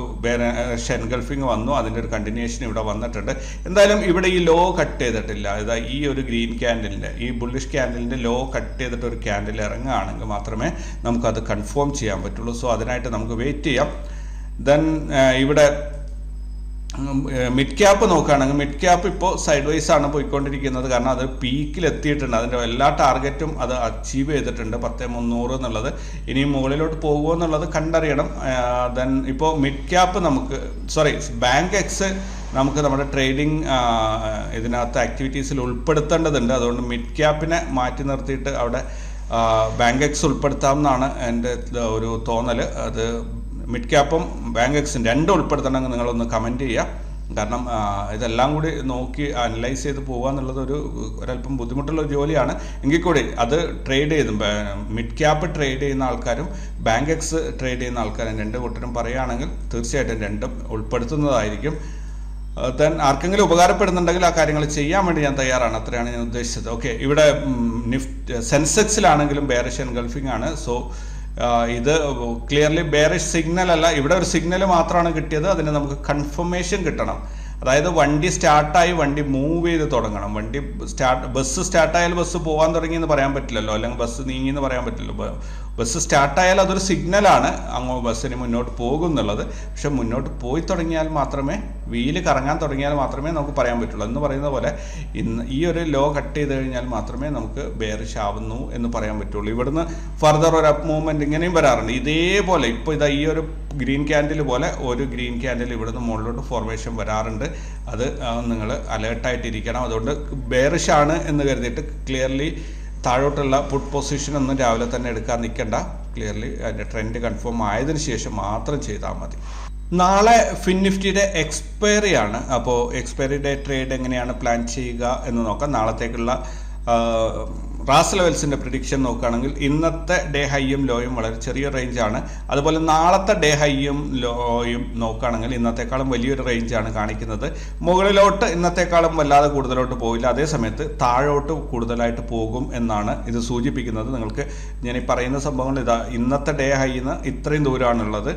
ഷെൻഗൾഫിങ് വന്നു. അതിന്റെ ഒരു കണ്ടിന്യൂഷൻ ഇവിടെ വന്നിട്ടുണ്ട്. എന്തായാലും ഇവിടെ ഈ ലോ കട്ട് ചെയ്തിട്ടില്ല. ഇതാ ഈ ഒരു ഗ്രീൻ ക്യാൻഡലിന്റെ ഈ ബുള്ളിഷ് ക്യാൻഡലിന്റെ ലോ കട്ട് ചെയ്തിട്ട് ഒരു ക്യാൻഡിൽ ഇറങ്ങുകയാണെങ്കിൽ മാത്രമേ നമുക്കത് കൺഫേം ചെയ്യാൻ പറ്റുള്ളൂ. സോ അതിനായിട്ട് നമുക്ക് വെയിറ്റ് ചെയ്യാം. ദെൻ ഇവിടെ മിഡ് ക്യാപ്പ് നോക്കുകയാണെങ്കിൽ മിഡ് ക്യാപ്പ് ഇപ്പോൾ സൈഡ് വൈസ് ആണ് പോയിക്കൊണ്ടിരിക്കുന്നത്. കാരണം അത് പീക്കിൽ എത്തിയിട്ടുണ്ട് അതിന്റെ എല്ലാ ടാർഗറ്റും അത് അച്ചീവ് ചെയ്തിട്ടുണ്ട്. പത്ത് മുന്നൂറ് എന്നുള്ളത്. ഇനി മുകളിലോട്ട് പോകുമോ എന്നുള്ളത് കണ്ടറിയണം. ദെൻ ഇപ്പോൾ മിഡ് ക്യാപ്പ് നമുക്ക് സോറി ബാങ്ക് എക്സ് നമുക്ക് നമ്മുടെ ട്രേഡിംഗ് ഇതിനകത്ത് ആക്ടിവിറ്റീസിൽ ഉൾപ്പെടുത്തേണ്ടതുണ്ട്. അതുകൊണ്ട് മിഡ് ക്യാപ്പിനെ മാറ്റി നിർത്തിയിട്ട് അവിടെ ബാങ്ക് എക്സ് ഉൾപ്പെടുത്താമെന്നാണ് എന്റെ ഒരു തോന്നൽ അത് മിഡ് ക്യാപ്പും ബാങ്ക് എക്സും രണ്ടും ഉൾപ്പെടുത്തണമെങ്കിൽ നിങ്ങളൊന്ന് കമന്റ് ചെയ്യുക. കാരണം ഇതെല്ലാം കൂടി നോക്കി അനലൈസ് ചെയ്ത് പോകുക എന്നുള്ളത് ഒരു ഒരല്പം ബുദ്ധിമുട്ടുള്ള ജോലിയാണ്. എങ്കിൽ കൂടി അത് ട്രേഡ് ചെയ്ത് മിഡ് ക്യാപ്പ് ട്രേഡ് ചെയ്യുന്ന ആൾക്കാരും ബാങ്ക് എക്സ് ട്രേഡ് ചെയ്യുന്ന ആൾക്കാരും രണ്ട് കൂട്ടരും പറയുകയാണെങ്കിൽ തീർച്ചയായിട്ടും രണ്ടും ഉൾപ്പെടുത്തുന്നതായിരിക്കും. ദെൻ ആർക്കെങ്കിലും ഉപകാരപ്പെടുന്നുണ്ടെങ്കിൽ ആ കാര്യങ്ങൾ ചെയ്യാൻ വേണ്ടി ഞാൻ തയ്യാറാണ്. അത്രയാണ് ഞാൻ ഉദ്ദേശിച്ചത്. ഓക്കെ ഇവിടെ നിഫ്റ്റ് സെൻസെക്സിലാണെങ്കിലും ബേറിഷ് ഗൾഫിംഗ് ആണ്. സോ ഇത് ക്ലിയർലി ബേറിഷ് സിഗ്നൽ അല്ല. ഇവിടെ ഒരു സിഗ്നൽ മാത്രമാണ് കിട്ടിയത്. അതിന് നമുക്ക് കൺഫർമേഷൻ കിട്ടണം. അതായത് വണ്ടി സ്റ്റാർട്ടായി വണ്ടി മൂവ് ചെയ്ത് തുടങ്ങണം. വണ്ടി സ്റ്റാർട്ട് ബസ് സ്റ്റാർട്ടായാൽ ബസ് പോകാൻ തുടങ്ങി എന്ന് പറയാൻ പറ്റില്ലല്ലോ. അല്ലെങ്കിൽ ബസ് നീങ്ങി എന്ന് പറയാൻ പറ്റില്ലല്ലോ. ബസ് സ്റ്റാർട്ടായാൽ അതൊരു സിഗ്നലാണ്. അങ്ങോ ബസ്സിന് മുന്നോട്ട് പോകുന്നുള്ളത്. പക്ഷെ മുന്നോട്ട് പോയി തുടങ്ങിയാൽ മാത്രമേ വീൽ കറങ്ങാൻ തുടങ്ങിയാൽ മാത്രമേ നമുക്ക് പറയാൻ പറ്റുള്ളൂ. എന്ന് പറയുന്ന പോലെ ഇന്ന് ഈ ഒരു ലോ കട്ട് ചെയ്ത് കഴിഞ്ഞാൽ മാത്രമേ നമുക്ക് ബെയറിഷ് ആവുന്നു എന്ന് പറയാൻ പറ്റുള്ളൂ. ഇവിടുന്ന് ഫർദർ ഒരു അപ്പ് മൂവ്മെന്റ് ഇങ്ങനെയും വരാറുണ്ട്. ഇതേപോലെ ഇപ്പോൾ ഇതാ ഈ ഒരു ഗ്രീൻ ക്യാൻഡിൽ പോലെ ഒരു ഗ്രീൻ ക്യാൻഡിൽ ഇവിടുന്ന് മുകളിലോട്ട് ഫോർമേഷൻ വരാറുണ്ട്. അത് നിങ്ങൾ അലേർട്ടായിട്ടിരിക്കണം അതുകൊണ്ട് ബെയറിഷ് ആണ് എന്ന് കരുതിയിട്ട് ക്ലിയർലി താഴോട്ടുള്ള പുട്ട് പൊസിഷൻ ഒന്നും രാവിലെ തന്നെ എടുക്കാൻ നിൽക്കണ്ട. ക്ലിയർലി അതിന്റെ ട്രെൻഡ് കൺഫേം ആയതിനു ശേഷം മാത്രം ചെയ്താൽ മതി. നാളെ ഫിൻ നിഫ്റ്റിയുടെ എക്സ്പയറി ആണ്. അപ്പോൾ എക്സ്പയറി ഡേ ട്രേഡ് എങ്ങനെയാണ് പ്ലാൻ ചെയ്യുക എന്ന് നോക്കാം. നാളത്തേക്കുള്ള റാസ് ലെവൽസിന്റെ പ്രിഡിക്ഷൻ നോക്കുകയാണെങ്കിൽ ഇന്നത്തെ ഡേ ഹൈയും ലോയും വളരെ ചെറിയ റേഞ്ചാണ് അതുപോലെ നാളത്തെ ഡേ ഹൈയും ലോയും നോക്കുകയാണെങ്കിൽ ഇന്നത്തെക്കാളും വലിയൊരു റേഞ്ചാണ് കാണിക്കുന്നത്. മുകളിലോട്ട് ഇന്നത്തെക്കാളും വല്ലാതെ കൂടുതലോട്ട് പോയില്ല. അതേ സമയത്ത് താഴോട്ട് കൂടുതലായിട്ട് പോകും എന്നാണ് ഇത് സൂചിപ്പിക്കുന്നത്. നിങ്ങൾക്ക് ഞാൻ ഈ പറയുന്ന സംഭവങ്ങൾ ഇതാ ഇന്നത്തെ ഡേ ഹൈന്ന് ഇത്രയും ദൂരമാണുള്ളത്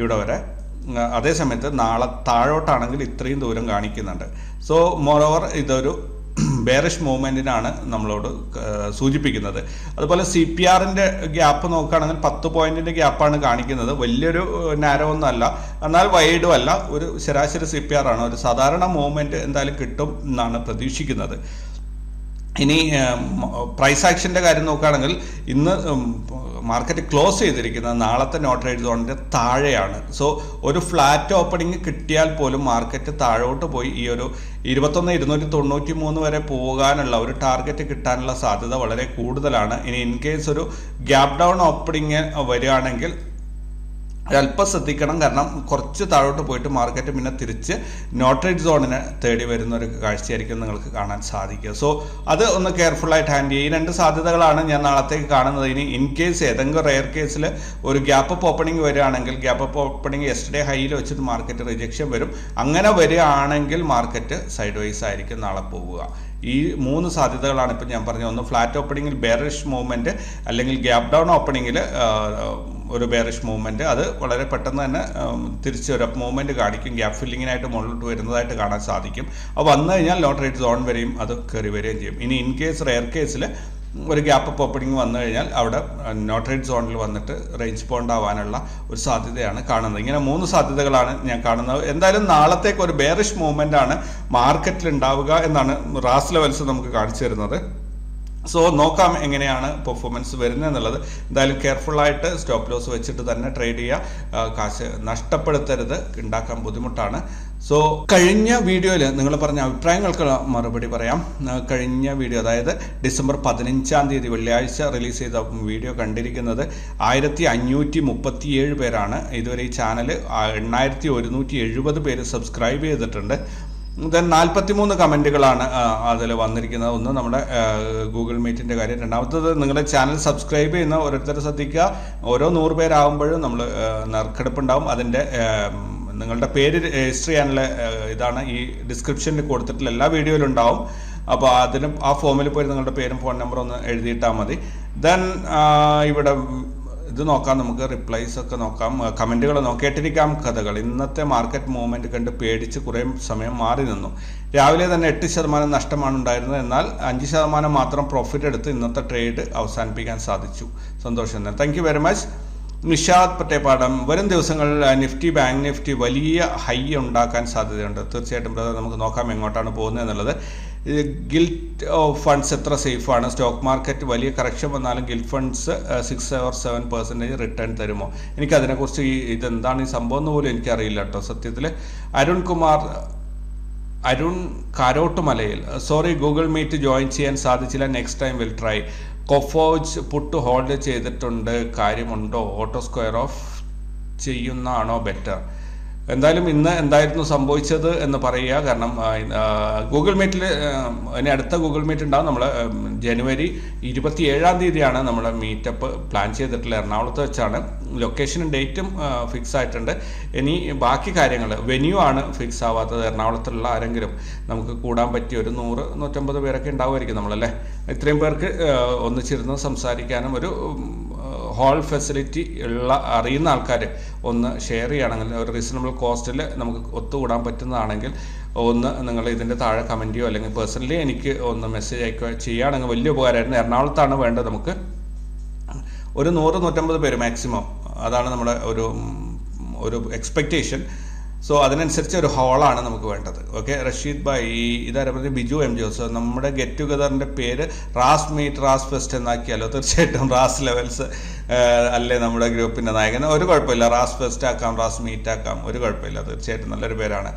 ഇവിടെ വരെ. അതേസമയത്ത് അതേ സമയത്ത് നാളെ താഴോട്ടാണെങ്കിൽ ഇത്രയും ദൂരം കാണിക്കുന്നുണ്ട്. സോ മോറോവർ ഇതൊരു ബേറിഷ് മൂവ്മെന്റിനാണ് നമ്മളോട് സൂചിപ്പിക്കുന്നത്. അതുപോലെ സി പി ആറിന്റെ ഗ്യാപ്പ് നോക്കുകയാണെങ്കിൽ പത്ത് പോയിന്റിന്റെ ഗ്യാപ്പാണ് കാണിക്കുന്നത്. വലിയൊരു നാരോ ഒന്നും അല്ല. എന്നാൽ വൈഡും അല്ല. ഒരു ശരാശരി സി പി ആർ ആണ്. ഒരു സാധാരണ മൂവ്മെന്റ് എന്തായാലും കിട്ടും എന്നാണ് പ്രതീക്ഷിക്കുന്നത്. ഇനി പ്രൈസ് ആക്ഷന്റെ കാര്യം നോക്കുകയാണെങ്കിൽ ഇന്ന് മാർക്കറ്റ് ക്ലോസ് ചെയ്തിരിക്കുന്നത് നാളത്തെ നോട്ട് സോണിന്റെ താഴെയാണ്. സോ ഒരു ഫ്ലാറ്റ് ഓപ്പണിംഗ് കിട്ടിയാൽ പോലും മാർക്കറ്റ് താഴോട്ട് പോയി ഈ ഒരു ഇരുപത്തൊന്ന് ഇരുന്നൂറ്റി തൊണ്ണൂറ്റി മൂന്ന് വരെ പോകാനുള്ള ഒരു ടാർഗറ്റ് കിട്ടാനുള്ള സാധ്യത വളരെ കൂടുതലാണ്. ഇനി ഇൻ കേസ് ഒരു ഗ്യാപ് ഡൗൺ ഓപ്പണിംഗ് വരികയാണെങ്കിൽ ഒരല്പം ശ്രദ്ധിക്കണം. കാരണം കുറച്ച് താഴോട്ട് പോയിട്ട് മാർക്കറ്റ് പിന്നെ തിരിച്ച് നോട്ടറേറ്റ് സോണിനെ തേടി വരുന്ന ഒരു കാഴ്ചയായിരിക്കും നിങ്ങൾക്ക് കാണാൻ സാധിക്കുക. സോ അത് ഒന്ന് കെയർഫുള്ളായിട്ട് ഹാൻഡിൽ ചെയ്യുക. ഈ രണ്ട് സാധ്യതകളാണ് ഞാൻ നാളത്തേക്ക് കാണുന്നത്. ഇനി ഇൻ കേസ് ഏതെങ്കിലും റെയർ കേസിൽ ഒരു ഗ്യാപ്പ് അപ്പ് ഓപ്പണിംഗ് വരികയാണെങ്കിൽ ഗ്യാപ്പ് അപ്പ് ഓപ്പണിംഗ് യെസ്റ്റർഡേ ഹൈയിൽ വെച്ചിട്ട് മാർക്കറ്റ് റിജക്ഷൻ വരും. അങ്ങനെ വരികയാണെങ്കിൽ മാർക്കറ്റ് സൈഡ് വൈസ് ആയിരിക്കും നാളെ പോവുക. ഈ മൂന്ന് സാധ്യതകളാണ് ഇപ്പം ഞാൻ പറഞ്ഞത്. ഒന്ന് ഫ്ലാറ്റ് ഓപ്പണിങ്ങിൽ ബെയറിഷ് മൂവ്മെന്റ് അല്ലെങ്കിൽ ഗ്യാപ് ഡൗൺ ഓപ്പണിംഗിൽ ഒരു ബെയറിഷ് മൂവ്മെന്റ് അത് വളരെ പെട്ടെന്ന് തന്നെ തിരിച്ച് ഒരു മൂവ്മെന്റ് കാണിക്കും. ഗ്യാപ്പ് ഫില്ലിങ്ങിനായിട്ട് മുകളിലോട്ട് വരുന്നതായിട്ട് കാണാൻ സാധിക്കും. അപ്പോൾ വന്നു കഴിഞ്ഞാൽ ലോട്ട് സോൺ വരെയും അത് കയറി വരികയും ചെയ്യും. ഇനി ഇൻ കേസ് റെയർ കേസിൽ ഒരു ഗ്യാപ്പ് അപ്പ് ഓപ്പണിംഗ് വന്നു കഴിഞ്ഞാൽ അവിടെ നോട്ടറേറ്റ് സോണിൽ വന്നിട്ട് റേഞ്ച് പോണ്ട് ആവാനുള്ള ഒരു സാധ്യതയാണ് കാണുന്നത്. ഇങ്ങനെ മൂന്ന് സാധ്യതകളാണ് ഞാൻ കാണുന്നത്. എന്തായാലും നാളത്തേക്ക് ഒരു ബെയറിഷ് മൂവ്മെന്റ് ആണ് മാർക്കറ്റിൽ ഉണ്ടാവുക എന്നാണ് റാസ് ലെവൽസ് നമുക്ക് കാണിച്ചു തരുന്നത്. സോ നോക്കാം എങ്ങനെയാണ് പെർഫോമൻസ് വരുന്നത് എന്നുള്ളത്. എന്തായാലും കെയർഫുൾ ആയിട്ട് സ്റ്റോപ്പ് ലോസ് വെച്ചിട്ട് തന്നെ ട്രേഡ് ചെയ്യുക കാശ് നഷ്ടപ്പെടുത്തരുത്. ഉണ്ടാക്കാൻ ബുദ്ധിമുട്ടാണ്. സോ കഴിഞ്ഞ വീഡിയോയിൽ നിങ്ങൾ പറഞ്ഞ അഭിപ്രായങ്ങൾക്ക് മറുപടി പറയാം. കഴിഞ്ഞ വീഡിയോ അതായത് ഡിസംബർ പതിനഞ്ചാം തീയതി വെള്ളിയാഴ്ച റിലീസ് ചെയ്ത വീഡിയോ കണ്ടിരിക്കുന്നത് ആയിരത്തി അഞ്ഞൂറ്റി മുപ്പത്തിയേഴ് പേരാണ്. ഇതുവരെ ഈ ചാനൽ എണ്ണായിരത്തി ഒരുന്നൂറ്റി എഴുപത് പേര് സബ്സ്ക്രൈബ് ചെയ്തിട്ടുണ്ട്. ദെൻ നാൽപ്പത്തിമൂന്ന് കമന്റുകളാണ് അതിൽ വന്നിരിക്കുന്നത്. ഒന്ന് നമ്മുടെ ഗൂഗിൾ മീറ്റിന്റെ കാര്യം. രണ്ടാമത്തത് നിങ്ങളുടെ ചാനൽ സബ്സ്ക്രൈബ് ചെയ്യുന്ന ഓരോരുത്തർ ശ്രദ്ധിക്കുക. ഓരോ നൂറ് പേരാകുമ്പോഴും നമ്മൾ നറുക്കെടുപ്പുണ്ടാവും. അതിന്റെ നിങ്ങളുടെ പേര് രജിസ്റ്റർ ചെയ്യാനുള്ള ഇതാണ് ഈ ഡിസ്ക്രിപ്ഷനിൽ കൊടുത്തിട്ടുള്ള എല്ലാ വീഡിയോയിലും ഉണ്ടാവും. അപ്പോൾ അതിന് ആ ഫോമിൽ പോയി നിങ്ങളുടെ പേരും ഫോൺ നമ്പറും ഒന്ന് എഴുതിയിട്ടാൽ മതി. ദെൻ ഇവിടെ ഇത് നോക്കാം നമുക്ക് റിപ്ലൈസ് ഒക്കെ നോക്കാം. കമന്റുകൾ നോക്കിയിട്ടിരിക്കാം കഥകൾ. ഇന്നത്തെ മാർക്കറ്റ് മൂവ്മെന്റ് കണ്ട് പേടിച്ച് കുറേ സമയം മാറി നിന്നു. രാവിലെ തന്നെ എട്ട് ശതമാനം നഷ്ടമാണ് ഉണ്ടായിരുന്നത്. എന്നാൽ അഞ്ച് ശതമാനം മാത്രം പ്രോഫിറ്റ് എടുത്ത് ഇന്നത്തെ ട്രേഡ് അവസാനിപ്പിക്കാൻ സാധിച്ചു. സന്തോഷം തന്നെ. Thank very much Nishad Pattepadam. വരും ദിവസങ്ങളിൽ നിഫ്റ്റി ബാങ്ക് നിഫ്റ്റി വലിയ ഹൈ ഉണ്ടാക്കാൻ സാധ്യതയുണ്ട്. തീർച്ചയായിട്ടും നമുക്ക് നോക്കാം എങ്ങോട്ടാണ് പോകുന്നത് എന്നുള്ളത്. ഗിൽറ്റ് ഫണ്ട്സ് എത്ര സേഫാണ് സ്റ്റോക്ക് മാർക്കറ്റ് വലിയ കറക്ഷൻ വന്നാലും gilt funds six or seven percentage return തരുമോ? എനിക്കതിനെക്കുറിച്ച് ഈ ഇതെന്താണ് ഈ സംഭവം എന്ന് പോലും എനിക്കറിയില്ല കേട്ടോ സത്യത്തിൽ Arun Kumar Arun Karottumalayil sorry Google Meet join ചെയ്യാൻ സാധിച്ചില്ല next time will try Coforge put hold ചെയ്തിട്ടുണ്ട്. കാര്യമുണ്ടോ? ഓട്ടോ സ്ക്വയർ ഓഫ് ചെയ്യുന്നതാണോ ബെറ്റർ എന്തായാലും ഇന്ന് എന്തായിരുന്നു സംഭവിച്ചത് എന്ന് പറയുക. കാരണം ഗൂഗിൾ മീറ്റിൽ ഇനി അടുത്ത ഗൂഗിൾ മീറ്റ് ഉണ്ടാവും. നമ്മൾ ജനുവരി ഇരുപത്തി ഏഴാം തീയതിയാണ് നമ്മുടെ മീറ്റപ്പ് പ്ലാൻ ചെയ്തിട്ടുള്ളത് എറണാകുളത്ത് വെച്ചാണ്. ലൊക്കേഷനും ഡേറ്റും ഫിക്സ് ആയിട്ടുണ്ട്. ഇനി ബാക്കി കാര്യങ്ങൾ വെന്യൂ ആണ് ഫിക്സ് ആവാത്തത് എറണാകുളത്തുള്ള ആരെങ്കിലും. നമുക്ക് കൂടാൻ പറ്റിയ ഒരു നൂറ് നൂറ്റമ്പത് പേരൊക്കെ ഉണ്ടാവുമായിരിക്കും നമ്മളല്ലേ? ഇത്രയും പേർക്ക് ഒന്നിച്ചിരുന്ന് സംസാരിക്കാനും ഒരു ഹാൾ ഫെസിലിറ്റി ഉള്ള അറിയുന്ന ആൾക്കാർ ഒന്ന് ഷെയർ ചെയ്യുകയാണെങ്കിൽ ഒരു റീസണബിൾ കോസ്റ്റിൽ നമുക്ക് ഒത്തുകൂടാൻ പറ്റുന്നതാണെങ്കിൽ ഒന്ന് നിങ്ങൾ ഇതിന്റെ താഴെ കമന്റിയോ അല്ലെങ്കിൽ പേഴ്സണലി എനിക്ക് ഒന്ന് മെസ്സേജ് അയക്കുക ചെയ്യുകയാണെങ്കിൽ വലിയ ഉപകാരമായിരുന്നു. എറണാകുളത്താണ് വേണ്ടത് നമുക്ക്. ഒരു നൂറ് നൂറ്റമ്പത് പേര് മാക്സിമം അതാണ് നമ്മുടെ ഒരു ഒരു എക്സ്പെക്റ്റേഷൻ സോ അതിനനുസരിച്ച് ഒരു ഹാളാണ് നമുക്ക് വേണ്ടത്. ഓക്കെ റഷീദ് ഭായ് ഇതാരെ പറഞ്ഞ ബിജു എം ജോസ്. നമ്മുടെ ഗെറ്റ് ടുഗദറിന്റെ പേര് റാസ് മീറ്റ് റാസ് ഫെസ്റ്റ് എന്നാക്കിയാലോ? തീർച്ചയായിട്ടും റാസ് ലെവൽസ് അല്ലേ നമ്മുടെ ഗ്രൂപ്പിന്റെ നായകൻ? ഒരു കുഴപ്പമില്ല. റാസ് ഫെസ്റ്റ് ആക്കാം റാസ് മീറ്റ് ആക്കാം. ഒരു കുഴപ്പമില്ല. തീർച്ചയായിട്ടും നല്ലൊരു പേരാണ്.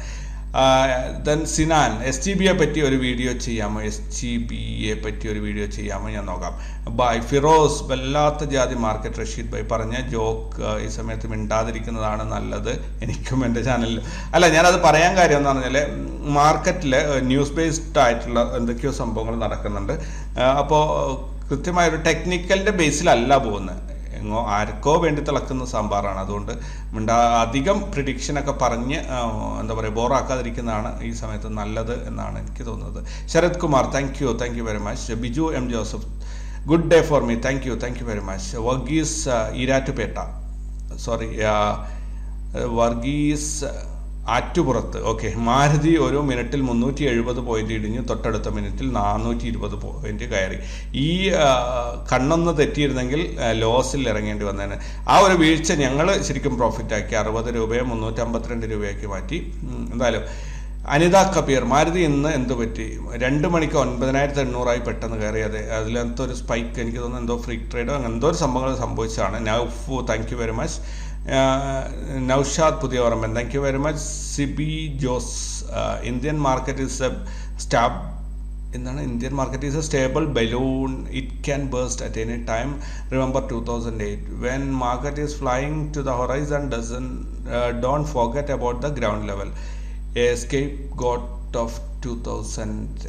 ദെൻ സിനാൻ എസ് ജി ബിയെ പറ്റി ഒരു വീഡിയോ ചെയ്യാമോ? എസ് ജി ബിയെ പറ്റി ഒരു വീഡിയോ ചെയ്യാമോ? ഞാൻ നോക്കാം. ബൈ ഫിറോസ് വല്ലാത്ത ജാതി മാർക്കറ്റ് റഷീദ് ബൈ പറഞ്ഞ ജോക്ക് ഈ സമയത്ത് മിണ്ടാതിരിക്കുന്നതാണ് നല്ലത്. എനിക്കും എന്റെ ചാനലിൽ അല്ല ഞാനത് പറയാൻ കാര്യം എന്ന് പറഞ്ഞാൽ മാർക്കറ്റിൽ ന്യൂസ് ബേസ്ഡ് ആയിട്ടുള്ള എന്തൊക്കെയോ സംഭവങ്ങൾ നടക്കുന്നുണ്ട്. അപ്പോൾ കൃത്യമായൊരു ടെക്നിക്കലിന്റെ ബേസിലല്ല പോകുന്നത് എങ്ങോ ആർക്കോ വേണ്ടി തിളക്കുന്ന സാമ്പാറാണ്. അതുകൊണ്ട് മിണ്ടാ അധികം പ്രിഡിക്ഷനൊക്കെ പറഞ്ഞ് എന്താ പറയുക ബോറാക്കാതിരിക്കുന്നതാണ് ഈ സമയത്ത് നല്ലത് എന്നാണ് എനിക്ക് തോന്നുന്നത്. Sarath Kumar thank you thank you very much Biju M Joseph good day for me thank you thank you very much Varghese Erattupetta sorry Varghese Attupurath. Okay. Maruti ഒരു മിനിറ്റിൽ മുന്നൂറ്റി എഴുപത് പോയിന്റ് ഇടിഞ്ഞു തൊട്ടടുത്ത മിനിറ്റിൽ നാനൂറ്റി ഇരുപത് പോയിന്റ് കയറി. ഈ കണ്ണൊന്ന് തെറ്റിയിരുന്നെങ്കിൽ ലോസിൽ ഇറങ്ങേണ്ടി വന്നേനെ. ആ ഒരു വീഴ്ച ഞങ്ങൾ ശരിക്കും പ്രോഫിറ്റ് ആക്കി. അറുപത് രൂപയെ മുന്നൂറ്റമ്പത്തിരണ്ട് രൂപയാക്കി മാറ്റി. എന്തായാലും അനിത കപീർ മാരുതി ഇന്ന് എന്ത് പറ്റി? രണ്ട് മണിക്ക് ഒൻപതിനായിരത്തി എണ്ണൂറായി പെട്ടെന്ന് കയറി. അതെ അതിലെന്തോ ഒരു സ്പൈക്ക് എനിക്ക് തോന്നുന്നു എന്തോ ഫ്രീ ട്രേഡോ അങ്ങനെ എന്തോ ഒരു സംഭവങ്ങൾ സംഭവിച്ചതാണ്. Naufu thank you very much Naushad പുതിയ ഓർമ്മൻ thank you very much Sibi Jose Indian market is a stab എന്താണ്? Indian market is a stable balloon it can burst at any time remember two thousand eight when market is flying to the horizon doesn't don't forgot about the ground level escape goat of two thousand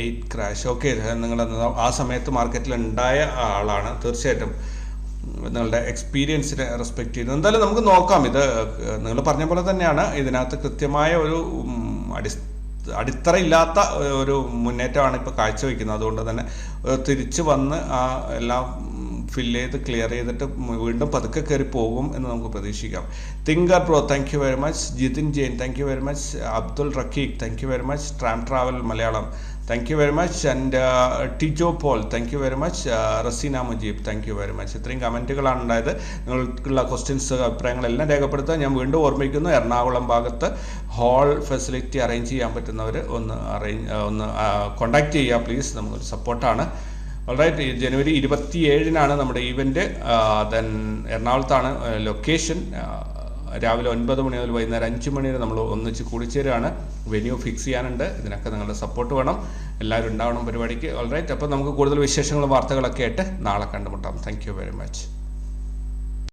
eight crash okay നിങ്ങൾ ആ സമയത്ത് മാർക്കറ്റിൽ ഉണ്ടായ ആളാണ്. തീർച്ചയായിട്ടും. നിങ്ങളുടെ എക്സ്പീരിയൻസിനെ റെസ്പെക്ട് ചെയ്യുന്നു എന്തായാലും നമുക്ക് നോക്കാം. ഇത് നിങ്ങൾ പറഞ്ഞ പോലെ തന്നെയാണ്. ഇതിനകത്ത് കൃത്യമായ ഒരു അടി അടി അടിത്തറയില്ലാത്ത ഒരു മുന്നേറ്റമാണ് ഇപ്പോൾ കാഴ്ചവെക്കുന്നത്. അതുകൊണ്ട് തന്നെ തിരിച്ച് വന്ന് ആ എല്ലാം ഫില്ല് ചെയ്ത് ക്ലിയർ ചെയ്തിട്ട് വീണ്ടും പതുക്കെ കയറി പോകും എന്ന് നമുക്ക് പ്രതീക്ഷിക്കാം. Thinker bro thank you very much Jithin Jain thank you very much Abdul Raqeeq thank you very much tram travel Malayalam. Thank you very much and Tijo Paul thank you very much Raseena Mujeeb thank you very much ഇത്രയും കമന്റുകളാണ് ഉണ്ടായത്. നിങ്ങൾക്കുള്ള ക്വസ്റ്റ്യൻസ് അഭിപ്രായങ്ങളെല്ലാം രേഖപ്പെടുത്തുക ഞാൻ വീണ്ടും ഓർമ്മിക്കുന്നു. എറണാകുളം ഭാഗത്ത് ഹാൾ ഫെസിലിറ്റി അറേഞ്ച് ചെയ്യാൻ പറ്റുന്നവർ ഒന്ന് അറേഞ്ച് ഒന്ന് കോണ്ടാക്ട് ചെയ്യുക. പ്ലീസ് നമുക്കൊരു സപ്പോർട്ടാണ് ഓൾറൈറ്റ് ജനുവരി ഇരുപത്തി ഏഴിനാണ് നമ്മുടെ ഈവന്റ് ദെൻ എറണാകുളത്താണ് ലൊക്കേഷൻ രാവിലെ ഒൻപത് മണി മുതൽ വൈകുന്നേരം അഞ്ച് മണി വരെ നമ്മൾ ഒന്നിച്ച് കൂടിച്ചേരുകയാണ് വെന്യൂ ഫിക്സ് ചെയ്യാനുണ്ട്. ഇതിനൊക്കെ നിങ്ങളുടെ സപ്പോർട്ട് വേണം. എല്ലാവരും ഉണ്ടാവണം പരിപാടിക്ക്. ഓൾറൈറ്റ് അപ്പോൾ നമുക്ക് കൂടുതൽ വിശേഷങ്ങളും വാർത്തകളൊക്കെ ആയിട്ട് നാളെ കണ്ടുമുട്ടാം. Thank very much